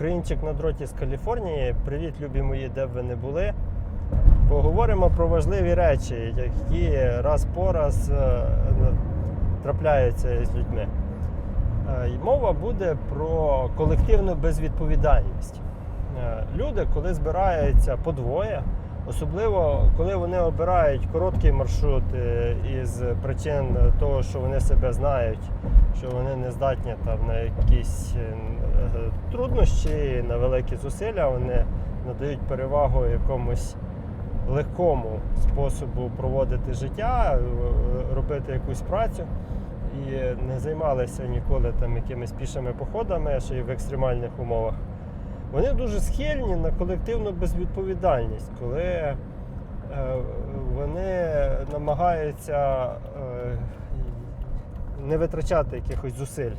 Українчик на дроті з Каліфорнії. Привіт, любі мої, де б ви не були. Поговоримо про важливі речі, які раз по раз е, трапляються з людьми. Е, Мова буде про колективну безвідповідальність. Е, Люди, коли збираються по двоє, особливо коли вони обирають короткий маршрут е, із причин того, що вони себе знають, що вони не здатні там на якісь е, труднощі, на великі зусилля, вони надають перевагу якомусь легкому способу проводити життя, е, робити якусь працю і не займалися ніколи там якимись пішими походами, ще й в екстремальних умовах. Вони дуже схильні на колективну безвідповідальність, коли е, вони намагаються е, не витрачати якихось зусиль.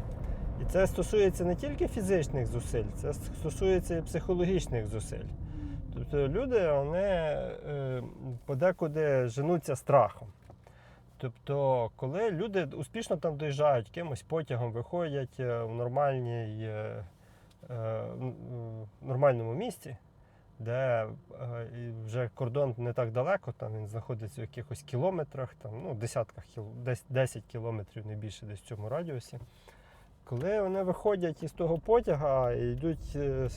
І це стосується не тільки фізичних зусиль, це стосується і психологічних зусиль. Тобто люди вони е, подекуди женуться страхом. Тобто, коли люди успішно там доїжджають якимось потягом, виходять в нормальній, нормальному місці, де е, вже кордон не так далеко, там він знаходиться в якихось кілометрах, там, ну, десятках десь 10 кілометрів, не більше десь в цьому радіусі. Коли вони виходять із того потяга і йдуть, е,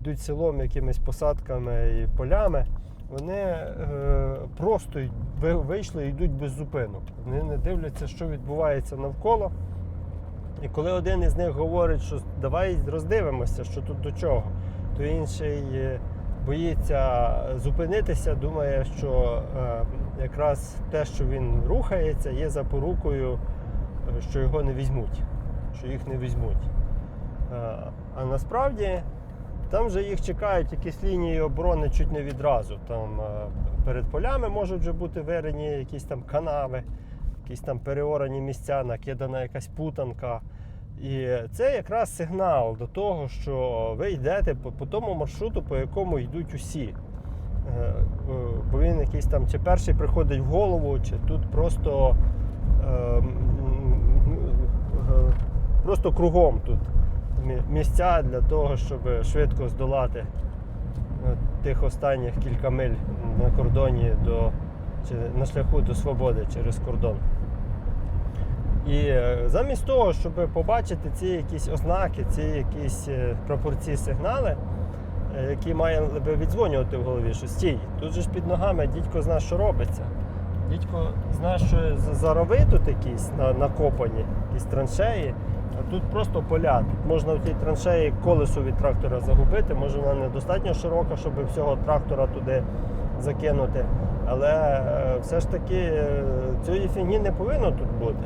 йдуть селом якимись посадками і полями, вони е, просто вийшли і йдуть без зупинок. Вони не дивляться, що відбувається навколо. І коли один із них говорить, що давай роздивимося, що тут до чого, то інший е, боїться зупинитися, думає, що е, якраз те, що він рухається, є запорукою, е, що його не візьмуть, що їх не візьмуть. А насправді там вже їх чекають якісь лінії оборони чуть не відразу. Там перед полями можуть вже бути вирені якісь там канави, якісь там переорані місця, накидана якась путанка. І це якраз сигнал до того, що ви йдете по, по тому маршруту, по якому йдуть усі. Е, е, Бо він якийсь там чи перший приходить в голову, чи тут просто, е, м, е, просто кругом тут місця для того, щоб швидко здолати тих останніх кілька миль на кордоні до, чи на шляху до свободи через кордон. І е, замість того, щоб побачити ці якісь ознаки, ці якісь е, пропорції сигнали, е, які має віддзвонювати в голові, що стій, тут же ж під ногами дідько знає, що робиться. Дідько знає, що за- за тут якісь на- накопані, якісь траншеї, а тут просто поля. Тут можна в тій траншеї колесо від трактора загубити, може вона недостатньо широка, щоб всього трактора туди закинути. Але все ж таки цієї фігні не повинно тут бути.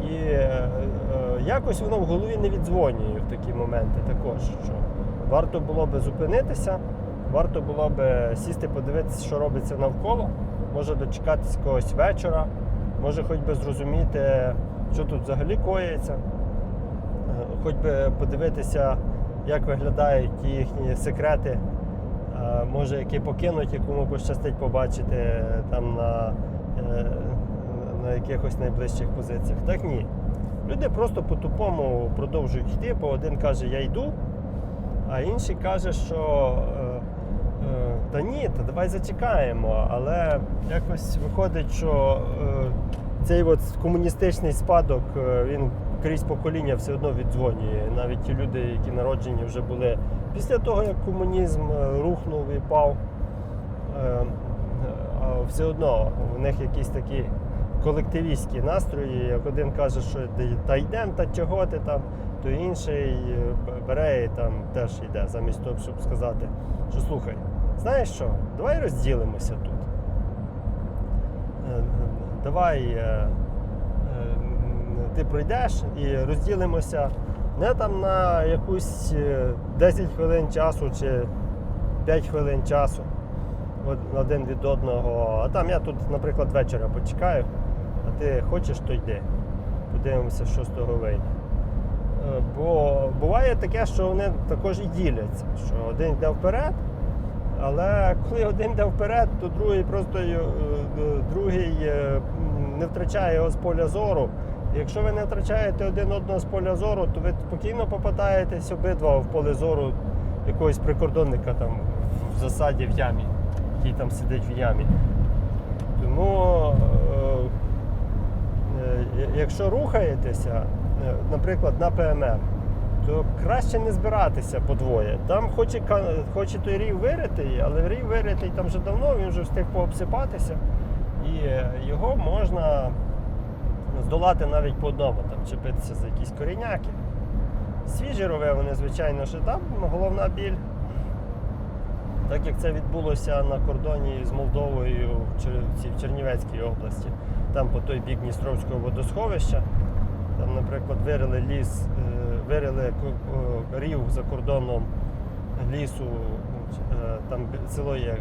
І е, е, якось воно в голові не віддзвонює в такі моменти також. Що варто було би зупинитися, варто було би сісти, подивитися, що робиться навколо, може дочекатись когось вечора, може хоч би зрозуміти, що тут взагалі коїться, Е, хоч би подивитися, як виглядають ті їхні секрети, е, може, які покинуть, якому пощастить побачити там на, на якихось найближчих позиціях. Так ні. Люди просто по-тупому продовжують йти, бо один каже, я йду, а інший каже, що е, е, та ні, та давай зачекаємо. Але якось виходить, що е, цей от комуністичний спадок він крізь покоління все одно віддзвонює. Навіть ті люди, які народжені вже були після того, як комунізм рухнув і пав, все одно в них якісь такі колективістські настрої. Як один каже, що «Та- йдемо, та чого ти там, то інший е, бере і там теж йде, замість того, щоб сказати, що слухай, знаєш що, давай розділимося тут. Е, Давай е, ти пройдеш і розділимося не там на якусь е, 10 хвилин часу чи 5 хвилин часу од- один від одного. А там я тут, наприклад, вечора почекаю, ти хочеш, то йди. Подивимося, що з того вийде. Е, Бо буває таке, що вони також і діляться, що один йде вперед, але коли один йде вперед, то другий просто е, е, другий не втрачає його з поля зору Якщо ви не втрачаєте один одного з поля зору, то ви спокійно попадаєтесь обидва в поле зору якогось прикордонника там в засаді в ямі, який там сидить в ямі. Тому, якщо рухаєтеся, е, наприклад, на ПМР, то краще не збиратися по двоє. Там хоч і, хоч і той рів виритий, але рів виритий там вже давно, він вже встиг пообсипатися, і е, його можна здолати навіть по одному, там, чепитися за якісь коріняки. Свіжі рови, вони, звичайно, що там головна біль. Так як це відбулося на кордоні з Молдовою в Чернівецькій області, там по той бік Дністровського водосховища, там, наприклад, вирили ліс, е, вирили рів за кордоном лісу, е, там село є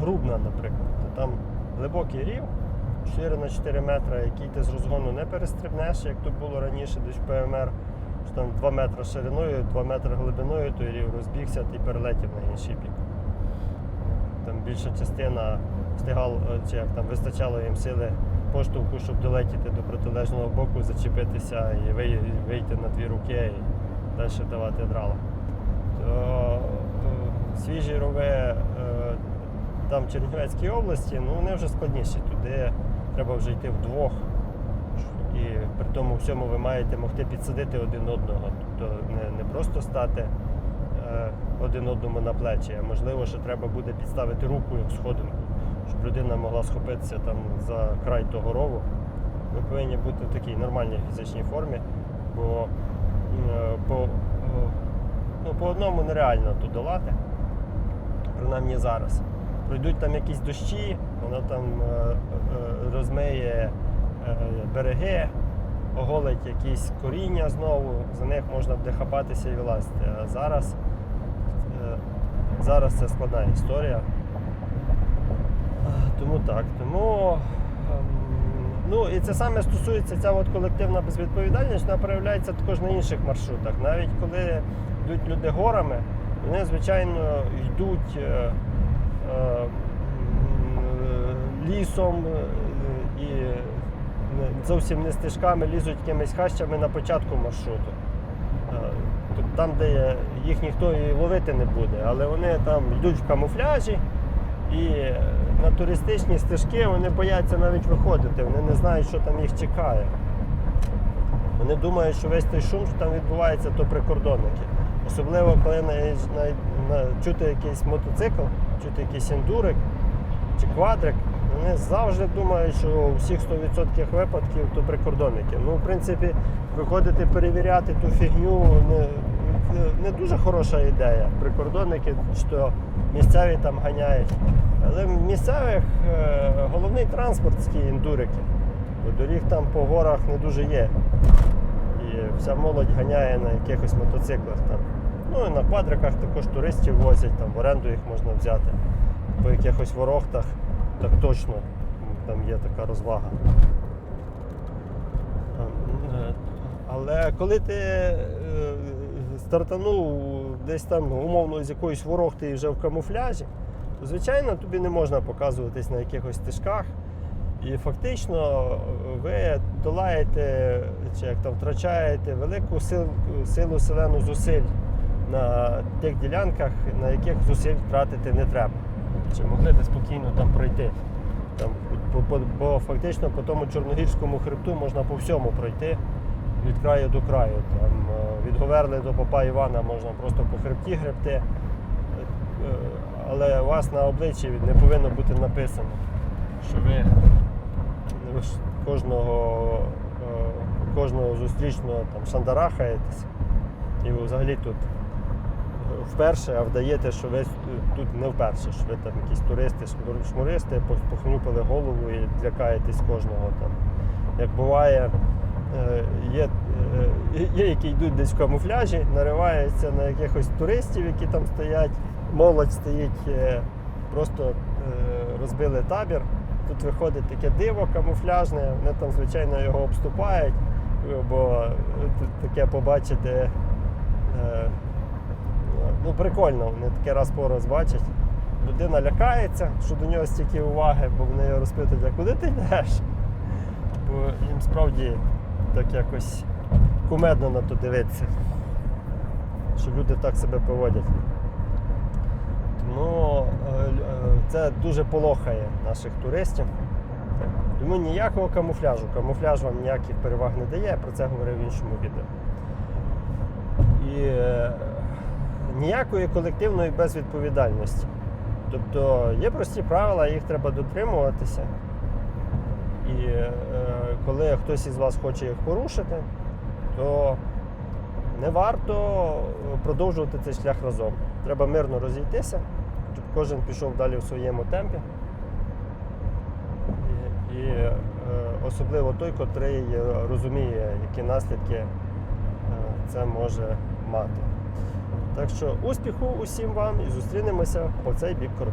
Грубна, наприклад. То Там глибокий рів, 4 на 4 метри, який ти з розгону не перестрибнеш, як то було раніше, десь ПМР, що там 2 метри шириною, 2 метри глибиною, той рів розбігся і перелетів на інший бік. Там більша частина встигала, чи як там вистачало їм сили поштовху, щоб долетіти до протилежного боку, зачепитися і вийти на дві руки і далі давати драла. То свіжі рови е, там в Чернівецькій області, ну вони вже складніші. Туди треба вже йти вдвох. І при тому всьому ви маєте могти підсадити один одного. Тобто не, не просто стати е, один одному на плечі, а можливо, що треба буде підставити руку як сходинку, щоб людина могла схопитися там за край того рову. Ви повинні бути в такій нормальній фізичній формі, бо е, по, е, ну, по одному нереально тут долати, принаймні зараз. Пройдуть там якісь дощі, воно там е, розмиє береги, оголить якісь коріння знову, за них можна буде хапатися і вилазити. А зараз, зараз це складна історія. Тому так. Тому ем, ну і це саме стосується ця от колективна безвідповідальність, вона проявляється також на інших маршрутах. Навіть коли йдуть люди горами, вони звичайно йдуть е, е, лісом е, і зовсім не стежками лізуть якимись хащами на початку маршруту. Е, Там, де їх ніхто і ловити не буде, але вони там йдуть в камуфляжі і на туристичні стежки вони бояться навіть виходити, вони не знають, що там їх чекає. Вони думають, що весь той шум, що там відбувається, то прикордонники. Особливо, коли на, на, на, чути якийсь мотоцикл, чути якийсь ендурик чи квадрик, вони завжди думають, що у всіх 100% випадків то прикордонники. Ну, в принципі, виходити перевіряти ту фігню не, не дуже хороша ідея. Прикордонники, що місцеві там ганяють. Але в місцевих е, головний транспорт ці ендурики. Бо доріг там по горах не дуже є. І вся молодь ганяє на якихось мотоциклах там. Ну і на квадриках також туристів возять, там в оренду їх можна взяти. По якихось ворохтах, так точно там є така розвага. Е, Але коли ти стартанув десь там умовно з якоїсь ворохти і вже в камуфляжі, то звичайно тобі не можна показуватись на якихось стежках. І фактично ви долаєте чи як там втрачаєте велику сил, силу селену зусиль на тих ділянках, на яких зусиль втратити не треба. Чи могли би спокійно там пройти. Там, бо, бо, бо фактично по тому чорногірському хребту можна по всьому пройти від краю до краю. Там, е, від Говерли до Попа Івана можна просто по хребті гребти. Е, Але у вас на обличчі не повинно бути написано, що ви кожного, е, кожного зустрічного там шандарахаєтесь. І ви взагалі тут вперше, а вдаєте, що ви тут не вперше, що ви там якісь туристи, шмур- шмуристи, похнюпили голову і лякаєтесь кожного там. Як буває, є, е, є, які йдуть десь в камуфляжі, нариваються на якихось туристів, які там стоять, молодь стоїть, е, просто е, розбили табір. Тут виходить таке диво камуфляжне, вони там, звичайно, його обступають, бо тут таке побачити. е, Ну, прикольно, вони таке раз по раз бачать. Людина лякається, що до нього стільки уваги, бо вони його розпитують, а куди ти йдеш? Бо їм справді так якось кумедно на то дивитися, що люди так себе поводять. Тому е, е, це дуже полохає наших туристів. Тому ніякого камуфляжу. Камуфляж вам ніяких переваг не дає, я про це говорив в іншому відео. І е, ніякої колективної безвідповідальності. Тобто є прості правила, їх треба дотримуватися. І е, коли хтось із вас хоче їх порушити, то не варто продовжувати цей шлях разом. Треба мирно розійтися, щоб кожен пішов далі в своєму темпі. І, і е, особливо той, котрий розуміє, які наслідки е, це може мати. Так що успіху усім вам і зустрінемося по цей бік кордону.